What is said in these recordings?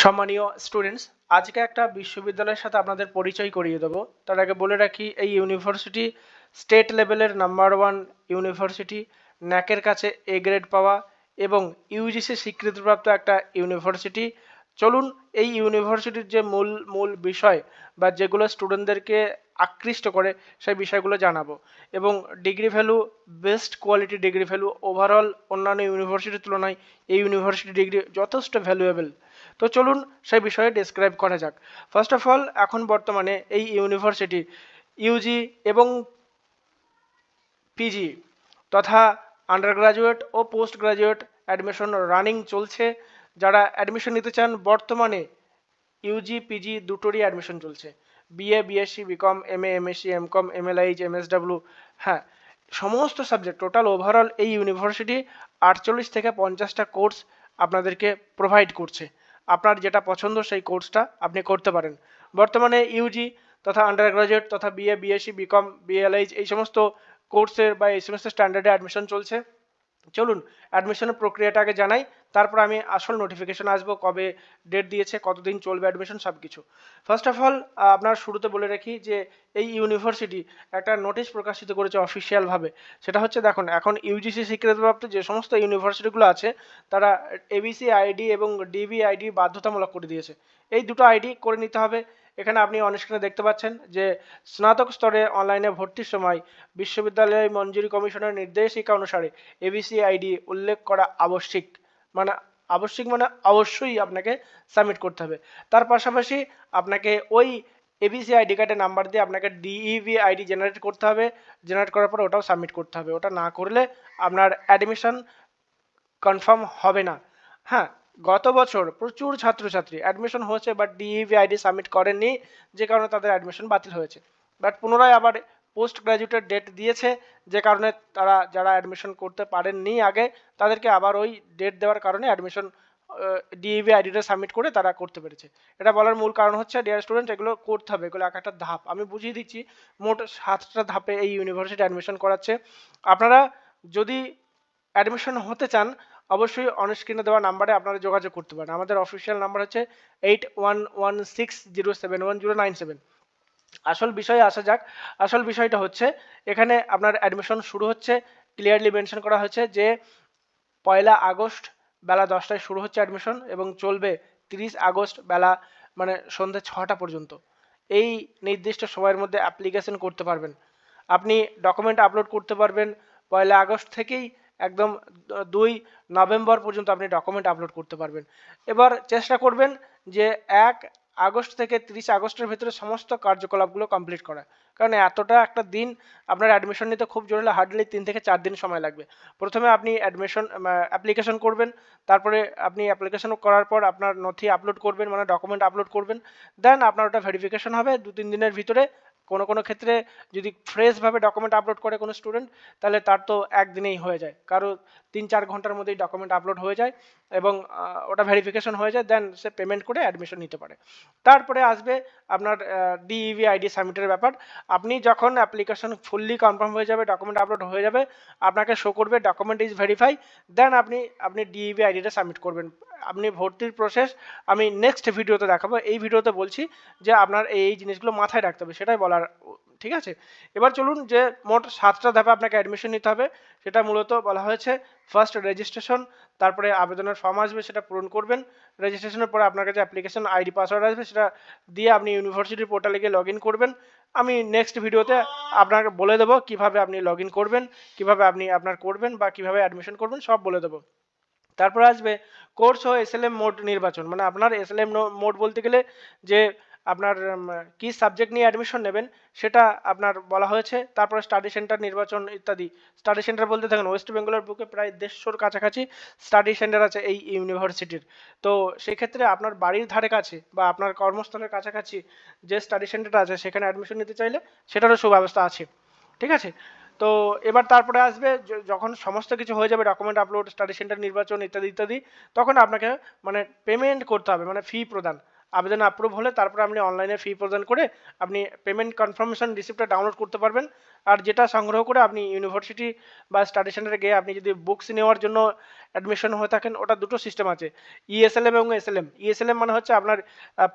সম্মানীয় স্টুডেন্টস আজকে একটা বিশ্ববিদ্যালয়ের সাথে আপনাদের পরিচয় করিয়ে দেবো। তার আগে বলে রাখি, এই ইউনিভার্সিটি স্টেট লেভেলের নাম্বার ওয়ান ইউনিভার্সিটি ন্যাকের কাছে এ গ্রেড পাওয়া এবং ইউজিসি স্বীকৃতিপ্রাপ্ত একটা ইউনিভার্সিটি চলুন, এই ইউনিভার্সিটির যে মূল মূল বিষয় বা যেগুলো স্টুডেন্টদেরকে আকৃষ্ট করে, সেই বিষয়গুলো জানাব এবং degree value best quality degree value overall অন্যান্য ইউনিভার্সিটির তুলনায় এই ইউনিভার্সিটি ডিগ্রি যথেষ্ট ভ্যালুয়েবল তো চলুন সেই বিষয়ে ডিসক্রাইব করা যাক। ফার্স্ট অফ অল এখন বর্তমানে এই ইউনিভার্সিটি ইউজি এবং পিজি তথা আন্ডার গ্রাজুয়েট ও পোস্ট গ্রাজুয়েট অ্যাডমিশন রানিং চলছে। যারা অ্যাডমিশন নিতে চান, বর্তমানে ইউজি পিজি দুটোরই অ্যাডমিশন চলছে। BA BSc BCom M A MSc MCom এমএলআইচ MSW হ্যাঁ সমস্ত সাবজেক্ট টোটাল ওভারঅল এই ইউনিভার্সিটি আটচল্লিশ থেকে পঞ্চাশটা কোর্স আপনাদেরকে প্রোভাইড করছে। আপনার যেটা পছন্দ সেই কোর্সটা আপনি করতে পারেন। বর্তমানে ইউজি তথা আন্ডার গ্রাজুয়েট তথা বিএ বিএসসি বিকম বিএলএইচ এই সমস্ত কোর্সের বা এই সমস্ত স্ট্যান্ডার্ডে অ্যাডমিশন চলছে। চলুন অ্যাডমিশনের প্রক্রিয়াটা আগে জানাই। তারপর আমি আসল নোটিফিকেশন আসব, কবে ডেট দিয়েছে, কতদিন চলবে অ্যাডমিশন সব কিছু ফার্স্ট অফ অল আপনার শুরুতে বলে রাখি যে এই ইউনিভার্সিটি একটা নোটিশ প্রকাশিত করেছে অফিসিয়ালভাবে সেটা হচ্ছে দেখুন, এখন ইউজিসি স্বীকৃতিপ্রাপ্ত যে সমস্ত ইউনিভার্সিটিগুলো আছে, তারা এবিসি আইডি এবং ডিবি আইডি বাধ্যতামূলক করে দিয়েছে। এই দুটো আইডি করে নিতে হবে। এখানে আপনি অনস্ক্রিনে দেখতে পাচ্ছেন যে স্নাতক স্তরে অনলাইনে ভর্তির সময় বিশ্ববিদ্যালয় মঞ্জুরি কমিশনের নির্দেশিকা অনুসারে এবিসি আইডি উল্লেখ করা আবশ্যিক। মানে আবশ্যিক মানে অবশ্যই আপনাকে সাবমিট করতে হবে। তার পাশাপাশি আপনাকে ওই এবিসি আইডি কার্ডের নাম্বার দিয়ে আপনাকে ডিইভি আইডি জেনারেট করতে হবে। জেনারেট করার পর ওটাও সাবমিট করতে হবে। ওটা না করলে আপনার অ্যাডমিশন কনফার্ম হবে না। হ্যাঁ গত বছর প্রচুর ছাত্রছাত্রী অ্যাডমিশন হয়েছে বাট ডিইভি আইডি সাবমিট করেননি, যে কারণে তাদের অ্যাডমিশন বাতিল হয়েছে। বাট পুনরায় আবার পোস্ট গ্র্যাজুয়েটের ডেট দিয়েছে, যে কারণে তারা যারা অ্যাডমিশন করতে পারেননি আগে, তাদেরকে আবার ওই ডেট দেওয়ার কারণে অ্যাডমিশন ডিইভি আইডিটা সাবমিট করে তারা করতে পেরেছে। এটা বলার মূল কারণ হচ্ছে ডিয়ার স্টুডেন্ট এগুলো করতে হবে, এগুলো এক একটা ধাপ। আমি বুঝিয়ে দিচ্ছি, মোট সাতটা ধাপে এই ইউনিভার্সিটি অ্যাডমিশন করাচ্ছে। আপনারা যদি অ্যাডমিশন হতে চান, অবশ্যই অনস্ক্রিনে দেওয়া নাম্বারে আপনারা যোগাযোগ করতে পারেন। আমাদের অফিসিয়াল নাম্বার হচ্ছে eight one one six zero seven one zero nine seven আসল বিষয়ে আসা যাক। আসল বিষয়টা হচ্ছে, এখানে আপনার অ্যাডমিশন শুরু হচ্ছে ক্লিয়ারলি মেনশন করা হয়েছে যে পয়লা আগস্ট বেলা দশটায় শুরু হচ্ছে অ্যাডমিশন এবং চলবে তিরিশ আগস্ট বেলা মানে সন্ধ্যে ছটা পর্যন্ত। এই নির্দিষ্ট সময়ের মধ্যে অ্যাপ্লিকেশন করতে পারবেন। আপনি ডকুমেন্ট আপলোড করতে পারবেন, পয়লা আগস্ট থেকেই একদম দুই নভেম্বর পর্যন্ত আপনি ডকুমেন্ট আপলোড করতে পারবেন। এবার চেষ্টা করবেন যে এক আগস্ট থেকে তিরিশ আগস্টের ভিতরে সমস্ত কার্যকলাপগুলো কমপ্লিট করা। কারণ এতটা একটা দিন আপনার অ্যাডমিশন নিতে খুব জরুরি হার্ডলি তিন থেকে চার দিন সময় লাগবে। প্রথমে আপনি অ্যাডমিশন অ্যাপ্লিকেশন করবেন, তারপরে আপনি অ্যাপ্লিকেশন করার পর আপনার নথি আপলোড করবেন মানে ডকুমেন্ট আপলোড করবেন দেন আপনার ওটা ভেরিফিকেশন হবে দু তিন দিনের ভিতরে কোনো কোনো ক্ষেত্রে যদি ফ্রেশভাবে ডকুমেন্ট আপলোড করে কোনো স্টুডেন্ট তাহলে তার তো একদিনেই হয়ে যায়। কারও তিন চার ঘণ্টার মধ্যেই ডকুমেন্ট আপলোড হয়ে যায় এবং ওটা ভেরিফিকেশন হয়ে যায় দেন সে পেমেন্ট করে অ্যাডমিশন নিতে পারে। তারপরে আসবে আপনার ডিইভি আইডি সাবমিটের ব্যাপার। আপনি যখন অ্যাপ্লিকেশন ফুললি কনফার্ম হয়ে যাবে ডকুমেন্ট আপলোড হয়ে যাবে, আপনাকে শো করবে ডকুমেন্ট ইজ ভেরিফাই দেন আপনি আপনি ডিইভি আইডিটা সাবমিট করবেন। আপনি ভর্তির প্রসেস আমি নেক্সট ভিডিওতে দেখাবো। এই ভিডিওতে বলছি যে আপনার এই জিনিসগুলো মাথায় রাখতে হবে, সেটাই বলার, ঠিক আছে? এবার চলুন যে মোট সাতটা ধাপে আপনাকে অ্যাডমিশন নিতে হবে, সেটা মূলত বলা হয়েছে ফার্স্ট রেজিস্ট্রেশন তারপরে আবেদনের ফর্ম আসবে, সেটা পূরণ করবেন। রেজিস্ট্রেশনের পরে আপনার কাছে অ্যাপ্লিকেশন আইডি পাসওয়ার্ড আসবে, সেটা দিয়ে আপনি ইউনিভার্সিটির পোর্টালে গিয়ে লগ করবেন। আমি নেক্সট ভিডিওতে আপনাকে বলে দেবো কীভাবে আপনি লগ করবেন, কীভাবে আপনি আপনার করবেন বা কীভাবে অ্যাডমিশন করবেন, সব বলে দেবো। তারপর আসবে কোর্স ও এসএলএম মোড নির্বাচন। মানে আপনার এসএলএম মোড বলতে গেলে যে আপনার কি সাবজেক্ট নিয়ে অ্যাডমিশন নেবেন সেটা আপনার বলা হয়েছে। তারপরে স্টাডি সেন্টার নির্বাচন ইত্যাদি। স্টাডি সেন্টার বলতে থাকেন ওয়েস্ট বেঙ্গলের বুকে প্রায় দেড়শোর কাছাকাছি স্টাডি সেন্টার আছে এই ইউনিভার্সিটির তো সেই ক্ষেত্রে আপনার বাড়ির ধারে কাছে বা আপনার কর্মস্থলের কাছাকাছি যে স্টাডি সেন্টারটা আছে, সেখানে অ্যাডমিশন নিতে চাইলে সেটারও সুব্যবস্থা আছে। ঠিক আছে? তো এবার তারপরে আসবে যখন সমস্ত কিছু হয়ে যাবে ডকুমেন্ট আপলোড স্টাডি সেন্টার নির্বাচন ইত্যাদি ইত্যাদি, তখন আপনাকে মানে পেমেন্ট করতে হবে মানে ফি প্রদান। আবেদন অ্যাপ্রুভ হলে তারপর আপনি অনলাইনে ফি প্রদান করে আপনি পেমেন্ট কনফার্মেশন রিসিপ্টটা ডাউনলোড করতে পারবেন। আর যেটা সংগ্রহ করে আপনি ইউনিভার্সিটি বা স্টাডি সেন্টারে গিয়ে আপনি যদি বুকস নেওয়ার জন্য অ্যাডমিশন হয়ে থাকেন, ওটা দুটো সিস্টেম আছে। E ইএসএলএম এবং এসএলএম ইএসএলএম মানে হচ্ছে আপনার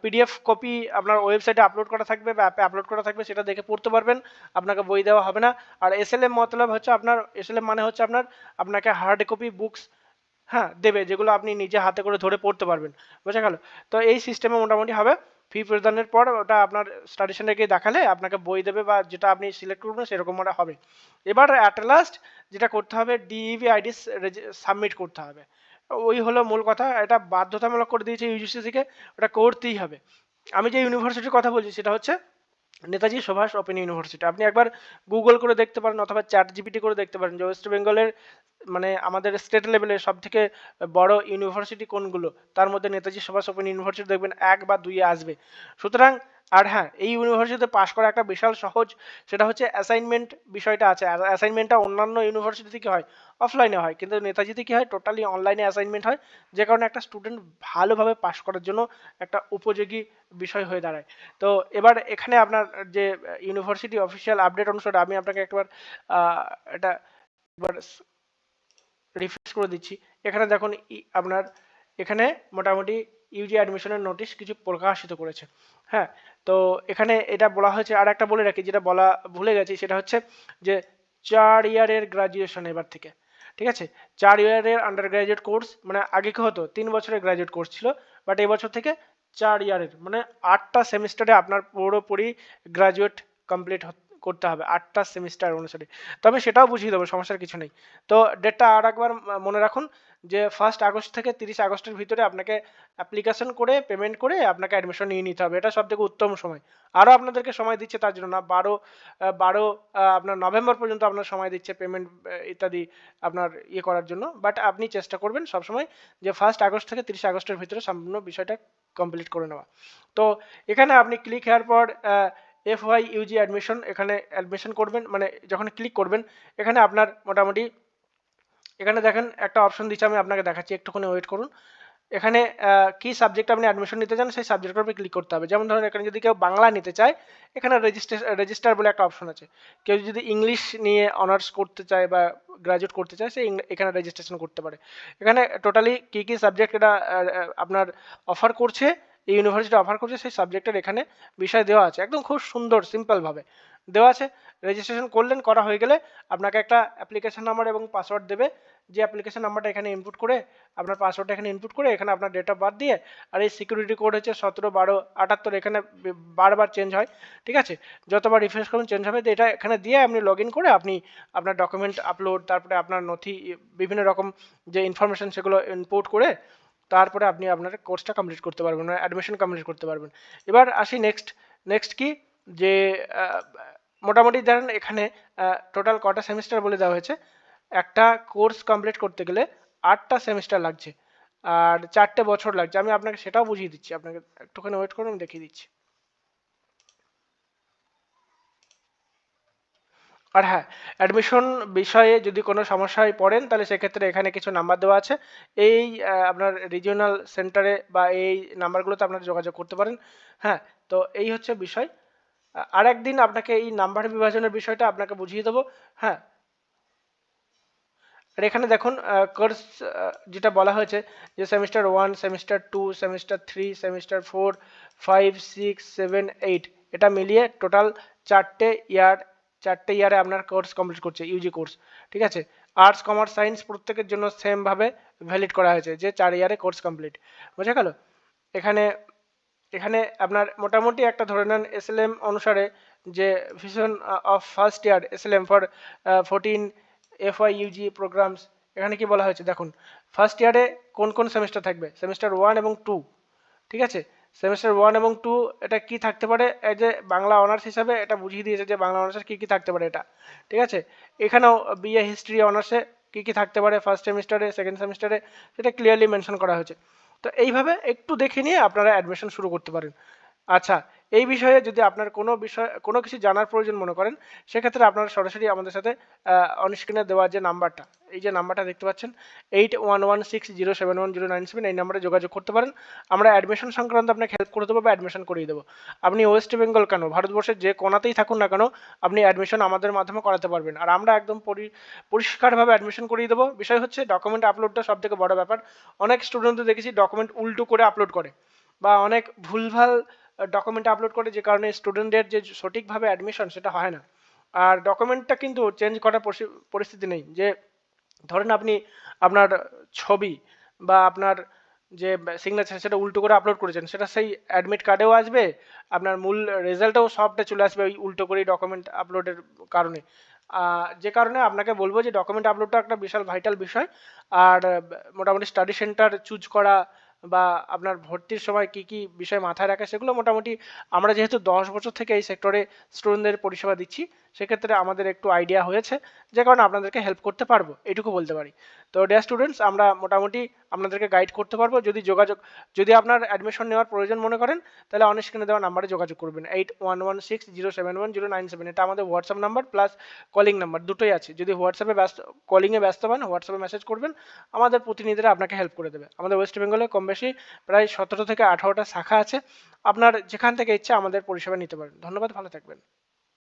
পিডিএফ কপি আপনার ওয়েবসাইটে আপলোড করা থাকবে বা অ্যাপে আপলোড করা থাকবে, সেটা দেখে পড়তে পারবেন, আপনাকে বই দেওয়া হবে না। আর এসএলএম মতলব হচ্ছে আপনার এসএলএম মানে হচ্ছে আপনার, আপনাকে হার্ড কপি বুকস হ্যাঁ দেবে, যেগুলো আপনি নিজে হাতে করে ধরে পড়তে পারবেন। বোঝা গেল? তো এই সিস্টেমে মোটামুটি হবে। ফি প্রদানের পর ওটা আপনার স্টাডি সেন্টারে গিয়ে দেখালে আপনাকে বই দেবে বা যেটা আপনি সিলেক্ট করবেন সেরকম ওটা হবে। এবার অ্যাট লাস্ট যেটা করতে হবে ডিইভি আইডি সাবমিট করতে হবে। ওই হলো মূল কথা। এটা বাধ্যতামূলক করে দিয়েছে ইউজিসি থেকে। ওটা করতেই হবে। আমি যে ইউনিভার্সিটির কথা বলছি সেটা হচ্ছে নেতাজি সুভাষ ওপেন ইউনিভার্সিটি। আপনি একবার গুগল করে দেখতে পারেন অথবা চ্যাট জিপিটি করে দেখতে পারেন যে ওয়েস্ট বেঙ্গলের মানে আমাদের স্টেট লেভেলের সব থেকে বড় ইউনিভার্সিটি কোনগুলো? তার মধ্যে নেতাজি সুভাষ ওপেন ইউনিভার্সিটি দেখবেন এক বা দুই আসবে। সুতরাং আর হ্যাঁ এই ইউনিভার্সিটিতে পাশ করা একটা বিশাল সহজ সেটা হচ্ছে অ্যাসাইনমেন্ট বিষয়টা আছে। অ্যাসাইনমেন্টটা অন্যান্য ইউনিভার্সিটি থেকে হয় অফলাইনে হয়। কিন্তু নেতাজিতে কি হয় টোটালি অনলাইনে অ্যাসাইনমেন্ট হয়। যে কারণে একটা স্টুডেন্ট ভালোভাবে পাশ করার জন্য একটা উপযোগী বিষয় হয়ে দাঁড়ায়। তো এবার এখানে আপনার যে ইউনিভার্সিটি অফিসিয়াল আপডেট অনুসারে আমি আপনাকে একবার এটা একবার রিফ্রেশ করে দিচ্ছি। এখানে দেখুন আপনার এখানে মোটামুটি ইউজি অ্যাডমিশনের নোটিশ কিছু প্রকাশিত করেছে। হ্যাঁ তো এখানে এটা বলা হয়েছে, আর একটা বলে রাখি, যেটা বলা ভুলে গেছি, সেটা হচ্ছে যে চার ইয়ারের গ্রাজুয়েশন এবার থেকে, ঠিক আছে? চার ইয়ারের আন্ডার গ্রাজুয়েট কোর্স মানে আগে কি হতো? তিন বছরের গ্রাজুয়েট কোর্স ছিল বাট বছর থেকে চার ইয়ারের মানে আটটা সেমিস্টারে আপনার পুরোপুরি গ্রাজুয়েট কমপ্লিট করতে হবে, আটটা সেমিস্টার অনুসারে। তো আমি সেটাও বুঝিয়ে দেবো, সমস্যার কিছু নেই। তো ডেটটা আর একবার মনে রাখুন যে ফার্স্ট আগস্ট থেকে তিরিশ আগস্টের ভিতরে আপনাকে অ্যাপ্লিকেশন করে পেমেন্ট করে আপনাকে অ্যাডমিশন নিয়ে নিতে হবে। এটা সব থেকে উত্তম সময়। আরও আপনাদেরকে সময় দিচ্ছে তার জন্য না, বারো বারো আপনার নভেম্বর পর্যন্ত আপনার সময় দিচ্ছে পেমেন্ট ইত্যাদি আপনার ইয়ে করার জন্য। বাট আপনি চেষ্টা করবেন সবসময় যে ফার্স্ট আগস্ট থেকে তিরিশ আগস্টের ভিতরে সম্পূর্ণ বিষয়টা কমপ্লিট করে নেওয়া। তো এখানে আপনি ক্লিক হওয়ার পর এফ ওয়াই ইউজি অ্যাডমিশন এখানে অ্যাডমিশন করবেন মানে যখন ক্লিক করবেন, এখানে আপনার মোটামুটি, এখানে দেখেন একটা অপশন দিচ্ছে, আমি আপনাকে দেখাচ্ছি, একটুখানি ওয়েট করুন। এখানে কি সাবজেক্ট আপনি অ্যাডমিশন নিতে চান, সেই সাবজেক্টের উপরে ক্লিক করতে হবে। যেমন ধরুন, এখানে যদি কেউ বাংলা নিতে চায়, এখানে রেজিস্ট্রে রেজিস্টার বলে একটা অপশন আছে। কেউ যদি ইংলিশ নিয়ে অনার্স করতে চায় বা গ্রাজুয়েট করতে চায়, সে এখানে রেজিস্ট্রেশন করতে পারে। এখানে টোটালি কী কী সাবজেক্ট এটা আপনার অফার করছে এই ইউনিভার্সিটি অফার করছে, সেই সাবজেক্টের এখানে বিষয় দেওয়া আছে। একদম খুব সুন্দর সিম্পলভাবে দেওয়া আছে রেজিস্ট্রেশন করলেন, করা হয়ে গেলে আপনাকে একটা অ্যাপ্লিকেশন নাম্বার এবং পাসওয়ার্ড দেবে। যে অ্যাপ্লিকেশন নাম্বারটা এখানে ইনপুট করে, আপনার পাসওয়ার্ডটা এখানে ইনপুট করে, এখানে আপনার ডেট অফ বার্থ দিয়ে আর এই সিকিউরিটি কোড হচ্ছে সতেরো, বারো, আটাত্তর, এখানে বারবার চেঞ্জ হয়, ঠিক আছে? যতবার রিফ্রেশ করুন চেঞ্জ হবে। এটা এখানে দিয়ে আপনি লগ করে আপনি আপনার ডকুমেন্ট আপলোড তারপরে আপনার নথি, বিভিন্ন রকম যে ইনফরমেশন সেগুলো ইনপুট করে তারপরে আপনি আপনার কোর্সটা কমপ্লিট করতে পারবেন মানে অ্যাডমিশন কমপ্লিট করতে পারবেন। এবার আসি নেক্সট নেক্সট কি? যে মোটামুটি ধরেন এখানে টোটাল কটা সেমিস্টার বলে দেওয়া হয়েছে? একটা কোর্স কমপ্লিট করতে গেলে আটটা সেমিস্টার লাগছে। আর চারটে বছর লাগছে। আমি আপনাকে সেটাও বুঝিয়ে দিচ্ছি। আপনাকে একটুখানি ওয়েট করুন, আমি দেখিয়ে দিচ্ছি। আর হ্যাঁ অ্যাডমিশন বিষয়ে যদি কোনো সমস্যায় পড়েন, তাহলে সেক্ষেত্রে এখানে কিছু নাম্বার দেওয়া আছে। এই আপনার রিজিওনাল সেন্টারে বা এই নাম্বারগুলোতে আপনারা যোগাযোগ করতে পারেন। হ্যাঁ তো এই হচ্ছে বিষয়। আর একদিন আপনাকে এই নাম্বার বিভাজনের বিষয়টা আপনাকে বুঝিয়ে দেবো। হ্যাঁ। আর এখানে দেখুন কোর্স যেটা বলা হয়েছে যে semester one semester two semester three semester four five six seven eight এটা মিলিয়ে টোটাল চারটে ইয়ার চারটে ইয়ারে আপনার কোর্স কমপ্লিট করছে ইউজি কোর্স ঠিক আছে? আর্টস কমার্স সায়েন্স প্রত্যেকের জন্য সেমভাবে ভ্যালিড করা হয়েছে, যে চার ইয়ারে কোর্স কমপ্লিট বোঝা গেল? এখানে এখানে আপনার মোটামুটি একটা ধরে নেন এসএলএম অনুসারে যে vision of first year SLM for fourteen FY UG programmes এখানে কি বলা হয়েছে? দেখুন ফার্স্ট ইয়ারে কোন কোন সেমিস্টার থাকবে? সেমিস্টার ওয়ান এবং টু ঠিক আছে? সেমিস্টার ওয়ান এবং টু এটা কি থাকতে পারে? এই যে বাংলা অনার্স হিসাবে এটা বুঝিয়ে দিয়েছে যে বাংলা অনার্সের কী কী থাকতে পারে এটা। ঠিক আছে? এখানেও বিএ হিস্ট্রি অনার্সে কী কী থাকতে পারে ফার্স্ট সেমিস্টারে সেকেন্ড সেমিস্টারে সেটা ক্লিয়ারলি মেনশন করা হয়েছে। তো এইভাবে একটু দেখে নিয়ে আপনারা অ্যাডমিশন শুরু করতে পারেন। আচ্ছা এই বিষয়ে যদি আপনার কোনো বিষয়, কোনো কিছু জানার প্রয়োজন মনে করেন, সেক্ষেত্রে আপনারা সরাসরি আমাদের সাথে অনস্ক্রিনে দেওয়া যে নাম্বারটা, এই যে নাম্বারটা দেখতে পাচ্ছেন eight one one six zero seven one zero nine seven এই নাম্বারে যোগাযোগ করতে পারেন। আমরা অ্যাডমিশন সংক্রান্ত আপনাকে হেল্প করে দেবো বা অ্যাডমিশন করিয়ে দেবো। আপনি ওয়েস্ট বেঙ্গল কেন? ভারতবর্ষের যে কোনাতেই থাকুন না কেন, আপনি অ্যাডমিশন আমাদের মাধ্যমে করাতে পারবেন। আর আমরা একদম পরি, পরিষ্কারভাবে অ্যাডমিশন করিয়ে দেবো। বিষয় হচ্ছে ডকুমেন্ট আপলোডটা সব থেকে বড় ব্যাপার। অনেক স্টুডেন্টদের দেখেছি ডকুমেন্ট উল্টো করে আপলোড করে, বা অনেক ভুলভাল ডকুমেন্ট আপলোড করে যে কারণে স্টুডেন্টদের যে সঠিকভাবে অ্যাডমিশন সেটা হয় না। আর ডকুমেন্টটা কিন্তু চেঞ্জ করার পরিস্থিতি নেই। যে ধরেন আপনি আপনার ছবি বা আপনার যে সিগনেচার সেটা উল্টো করে আপলোড করেছেন, সেটা সেই অ্যাডমিট কার্ডেও আসবে, আপনার মূল রেজাল্টেও সবটা চলে আসবে ওই উল্টো করে ডকুমেন্ট আপলোডের কারণে। যে কারণে আপনাকে বলব যে ডকুমেন্ট আপলোডটা একটা বিশাল ভাইটাল বিষয়। আর, মোটামুটি স্টাডি সেন্টার চুজ করা বা আপনার ভর্তির সময় কি কি বিষয় মাথায় রাখা সেগুলো মোটামুটি আমরা যেহেতু দশ বছর থেকে এই সেক্টরে স্টুডেন্টদের পরিষেবা দিচ্ছি, সেক্ষেত্রে আমাদের একটু আইডিয়া হয়েছে, যে কারণে আপনাদেরকে হেল্প করতে পারব, এটুকু বলতে পারি। তো ডিয়ার স্টুডেন্টস আমরা মোটামুটি আপনাদেরকে গাইড করতে পারব। যদি যোগাযোগ, যদি আপনার অ্যাডমিশন নেওয়ার প্রয়োজন মনে করেন, তাহলে অন স্ক্রিনে দেওয়া নাম্বারে যোগাযোগ করবেন। Eight one one six zero seven one zero nine seven এটা আমাদের WhatsApp number plus calling number দুটোই আছে। যদি হোয়াটসঅ্যাপে ব্যস্ত কলিংয়ে ব্যস্ত পান হোয়াটসঅ্যাপে মেসেজ করবেন, আমাদের প্রতিনিধিরা আপনাকে হেল্প করে দেবে। আমাদের ওয়েস্ট বেঙ্গলে কম বেশি প্রায় সতেরো থেকে আঠারোটা শাখা আছে। আপনার যেখান থেকে ইচ্ছে আমাদের পরিষেবা নিতে পারেন। ধন্যবাদ, ভালো থাকবেন।